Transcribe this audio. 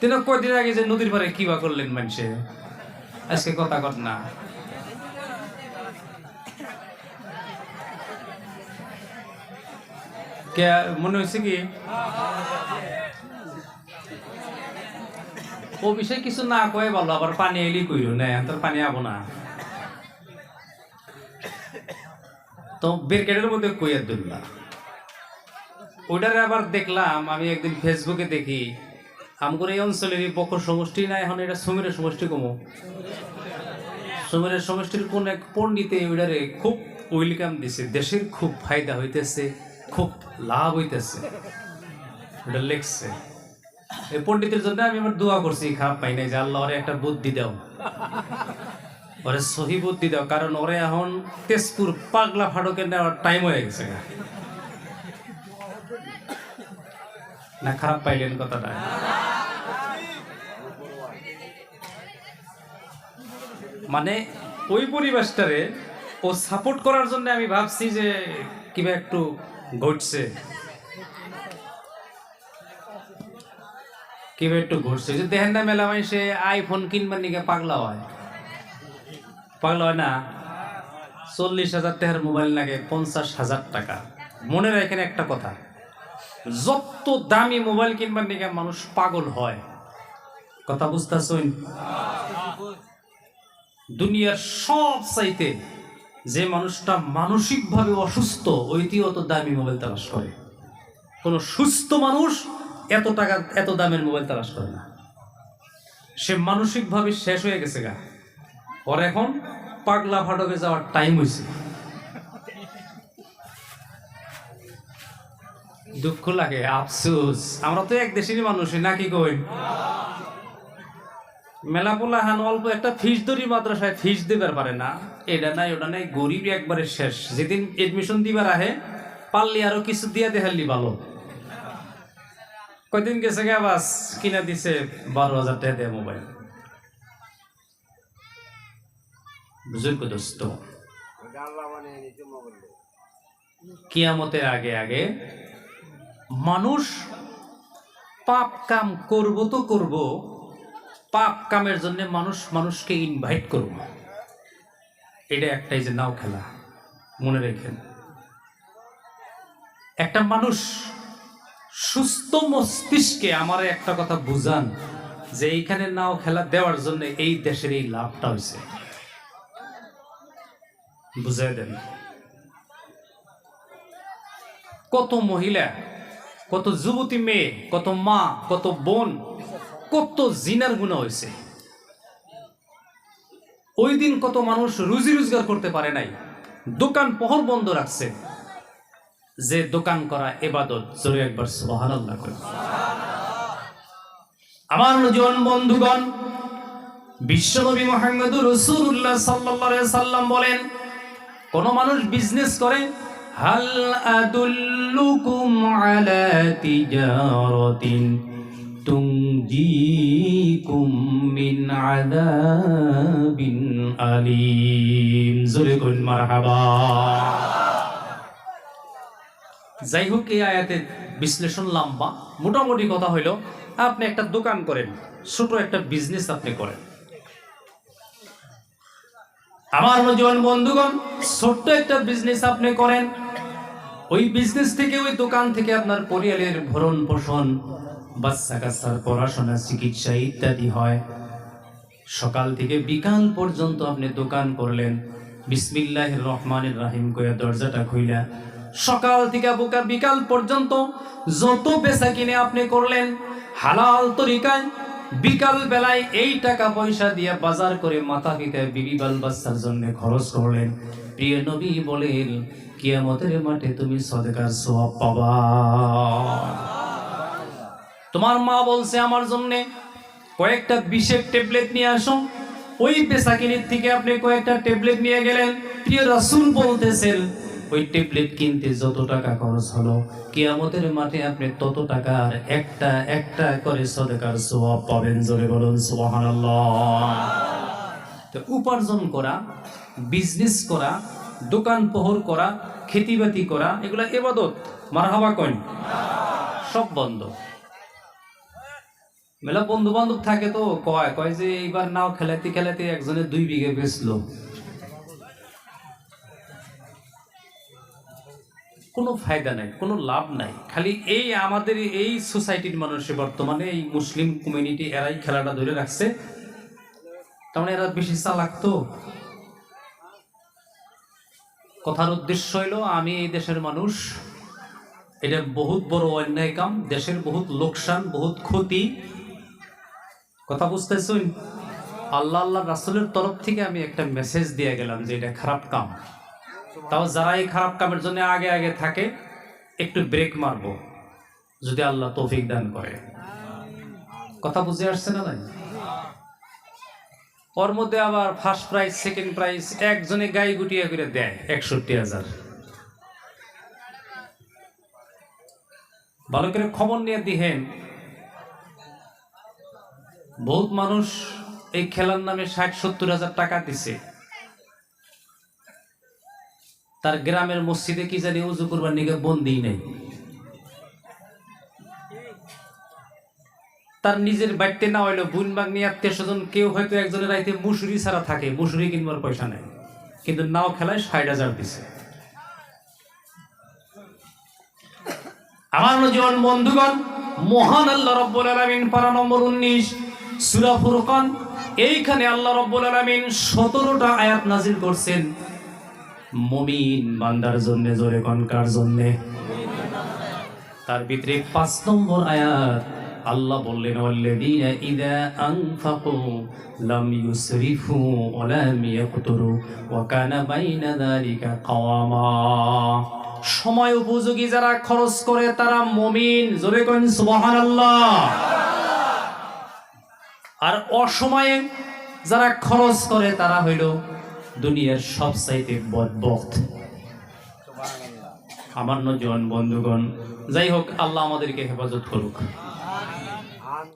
তিনি কয়দিন আগে যে নদীর পারে কি বা করলেন মানুষে? আজকে কথা কর না। মনে হয়েছে কি? ও বিষয়ে কিছু না কয়ে ভালো আবার পানি এলি কইরো? না তোর পানি আবো না। তো ব্রিগেডের মধ্যে কইয়া দুল্লা ওইটারে আবার দেখলাম, আমি একদিন ফেসবুকে দেখি আমগর এই অঞ্চলের এই বকর সমষ্টি না, এখন এটা সমীরের সমষ্টি কমো। সমীরের সমষ্টির কোন এক পণ্ডিতে ওইটারে খুব ওয়েলকাম দিছে, দেশের খুব ফায়দা হইতেছে, খুব লাভ হইতেছে। ওটা লেখছে। এই পণ্ডিতের জন্য আমি আমার দোয়া করছি খারাপ পাই নাই যে আল্লাহ ওরে একটা বুদ্ধি দাও। ওরে সহি বুদ্ধি দাও, কারণ ওরে এখন তেজপুর পাগলা ফাটকে নেওয়ার টাইম হয়ে গেছে না, খারাপ পাইলেন কথাটা। মানে ওই পরিবেশটারে ও সাপোর্ট করার জন্য আমি ভাবছি যে কিবা একটু ঘটছে। কিবা একটু ঘটছে। যে দেখেন না মেলা সে আইফোন কিনবার নিকে পাগলা হয়। পাগলা হয় না? চল্লিশ হাজার টাকার মোবাইল লাগে পঞ্চাশ হাজার টাকা। মনে রাখেন একটা কথা, যত দামি মোবাইল কিনবার নিকে মানুষ পাগল হয়। কথা বুঝতেছুন? দুনিয়ার সব চাইতে যে মানুষটা মানসিকভাবে অসুস্থ ওইটি দামি মোবাইল তালাশ করে। কোনো সুস্থ মানুষ এত টাকা, এত দামের মোবাইল তালাশ করে না। সে মানসিকভাবে শেষ হয়ে গেছে গা। ওর এখন পাগলা ফাটকে যাওয়ার টাইম হয়েছে দুঃখ লাগে, আফসুস। আমরা তো এক দেশেরই মানুষই, নাকি কই? মেলা পোলা হান অল্প একটা ফিস ধরি মাদ্রাসায় ফিস দিবার পারে না। এটা নাই, ওটা নাই, গরিব একবারে শেষ। যেদিন এডমিশন দিবার আহে, পারলি আরও কিছু দিয়া দেখালি ভালো। কয়দিন গেছে গে বাস? কিনা দিছে বারো হাজার টাকা দেয় মোবাইল। বুঝুক দোস্ত, কিয়ামতের আগে আগে মানুষ পাপ কাম করব তো করব পাপ কামের জন্য মানুষ মানুষকে ইনভাইট করব এটা একটাই যে নাও খেলা, মনে রেখেন। একটা মানুষ সুস্থ মস্তিষ্কে আমার একটা কথা বুঝান, যে এইখানে নাও খেলা দেওয়ার জন্য এই দেশের এই লাভটা হয়েছে। বুঝাই দেন। কত মহিলা, কত যুবতী মেয়ে, কত মা, কত বোন কত জিনার গুণা হয়েছে ওই দিন কত মানুষ রুজি রোজগার করতে পারে নাই, দোকান পহর বন্ধ রাখছে। যে দোকান করা এবাদত, জোরে একবার সুবহানাল্লাহ করে আমার জীবন বন্ধুগণ, বিশ্বনবী মোহাম্মদুর রাসূলুল্লাহ সাল্লাল্লাহু আলাইহি সাল্লাম বলেন, কোন মানুষ বিজনেস করে, হাল আদুল্লুকুম আলা তিজারাতিন তুনজিকুম মিন আযাবিন আলিম জোরে কোন মারহাবা। যাই হোক, এই আয়াতের বিশ্লেষণ লম্বা। মোটামুটি কথা হইল, আপনি একটা দোকান করেন, ছোট একটা বিজনেস আপনি করেন। আমার জীবন বন্ধুগণ, ছোট্ট একটা বিজনেস আপনি করেন ওই বিজনেস থেকে ওই দোকান থেকে আপনার পরিয়ালের ভরণ পোষণ বাচ্চা কাচ্চার পড়াশোনা, চিকিৎসা ইত্যাদি হয়। সকাল থেকে বিকাল পর্যন্ত আপনি দোকান করলেন। বিসমিল্লাহ রহমানের রাহিম কয়া দরজাটা খুইলা। সকাল থেকে বোকা বিকাল পর্যন্ত যত বেচা কিনে আপনি করলেন, হালাল তরিকায় বিকাল বেলায় এই টাকা পয়সা দিয়ে বাজার করে মাথা পিতা বিবি বাল বাচ্চার জন্য খরচ করলেন। প্রিয় নবী বলেন, কিয়ামতের মাঠে তুমি সদকার সোয়াব পাবা। তোমার মা বলছে আমার জন্য, কয়েকটা বিশেষ ট্যাবলেট নিয়ে আসো। ওই পেশাকিনির থেকে আপনি কয়েকটা ট্যাবলেট নিয়ে গেলেন। প্রিয় রাসূল বলতেছেন ওই ট্যাবলেট কিনতে যত টাকা খরচ হলো, কিয়ামতের মাঠে আপনি তত টাকার একটা একটা করে সদকার সোয়াব পাবেন, জোরে বলুন তো উপার্জন করা বিজনেস করা, দোকান পোহর করা, খেতিবাতি করা, এগুলা এবাদত, মারহাবা কইন? সব বন্ধ। মেলা বন্ধু বান্ধব থাকে তো, কয় কয় যে এইবার নাও খেলাতে খেলাতে একজনে দুই বিঘে বেচলো। কোনো ফায়দা নাই, কোনো লাভ নাই। খালি এই আমাদের এই সোসাইটির মানুষে বর্তমানে এই মুসলিম কমিউনিটি এরাই খেলাটা ধরে রাখছে। তার মানে এরা বেশি চালাক তো। কথার উদ্দেশ্য হইল, আমি এই দেশের মানুষ, এটা বহুত বড় অন্যায় কাম, দেশের বহুত লোকসান, বহুত ক্ষতি। কথা বুঝতেছুন? আল্লাহ আল্লাহ রাসুলের তরফ থেকে আমি একটা মেসেজ দিয়ে গেলাম যে এটা খারাপ কাম। তাও যারা এই খারাপ কামের জন্য আগে আগে থাকে, একটু ব্রেক মারবো, যদি আল্লাহ তৌফিক দান করে। কথা বুঝে আসছে না নাই ওর মধ্যে আবার ফার্স্ট প্রাইজ সেকেন্ড প্রাইজ একজনে গাই গুটিয়া করে দেয়, একষট্টি হাজার। ভালো করে খবর নিয়ে দিহেন। বহুত মানুষ এই খেলার নামে ষাট সত্তর হাজার টাকা দিছে। তার গ্রামের মসজিদে কি জানি উজু করবার নিকে বন্দি নেই। তার নিজের বাড়িতে না হইল বুন বাগনি আত্মীয় স্বজন কেউ হয়তো একজনের রাইতে মুসুরি ছাড়া থাকে, মুসুরি কিনবার পয়সা নেই। কিন্তু নাও খেলায় ষাট হাজার দিছে। আমার নজর বন্ধুগণ, মহান আল্লাহ রব্বুল আলামিন পারা নম্বর উনিশ, সূরা ফুরকান, এইখানে আল্লাহ রব্বুল আলামিন সতেরোটা আয়াত নাজিল করছেন। মুমিন বান্দার জন্য, জোরে কনকার জন্য? তার ভিতরে পাঁচ নম্বর আয়াত, আল্লাহ বললেন, ওয়াল্লাযীনা ইযা আনফাকু লাম ইউসরিফু ওয়া লাম ইয়াকতুরু ওয়া কানা বাইনা যালিকা সময় উপযোগী যারা খরচ করে তারা মুমিন, জোরে কোন, সুবহানাল্লাহ। আর অসময়ে যারা খরচ করে তারা হইল দুনিয়ার সব চাইতে বদবক্ত আমার নজন বন্ধুগণ যাই হোক আল্লাহ আমাদেরকে হেফাজত করুক।